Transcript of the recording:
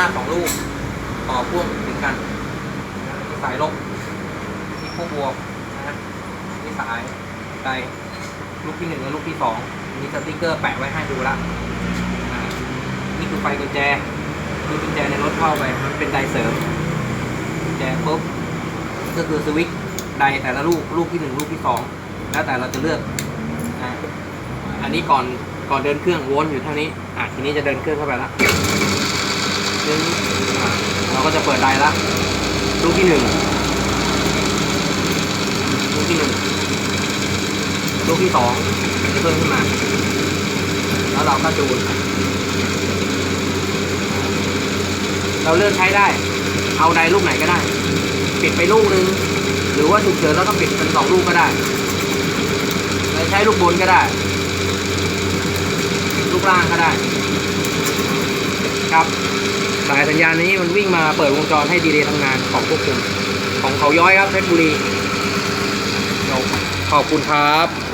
น้าสองลูก ต่อพ่วงถึงกันนะนี่สายลบนี่พ่วงบวกนะฮะมีสายไดลูกที่หนึ่งและลูกที่สองมีสติ๊กเกอร์แปะไว้ให้ดูละนะนี่คือไฟกุญแจ คือกุญแจในรถเข้าไป มันเป็นไดเสริมกุญแจปุ๊บก็คือสวิตช์ไดแต่ละลูก ลูกที่หนึ่งลูกที่สองแล้วแต่เราจะเลือกนะอันนี้ก่อน ก่อนเดินเครื่องวลต์อยู่เท่านี้อะทีนี้จะเดินเครื่องเข้าไปละซึ่งเราก็จะเปิดไดละลูกที่หนึ่งลูกที่หนึ่งลูกที่สองจะเพิ่มขึ้นมา แล้วเราก็จูนเราเลือกใช้ได้ เอาไดลูกไหนก็ได้ ปิดไปลูกหนึ่งหรือว่าฉุกเฉินแล้วก็ปิดเป็นสองลูกก็ได้ใช้ลูกบนก็ได้ ลูกล่างก็ได้ ครับ สายสัญญาณนี้มันวิ่งมาเปิดวงจรให้ดีเลย์ทำงานของควบคุมของเขาย้อยครับเพชรบุรีขอบคุณครับ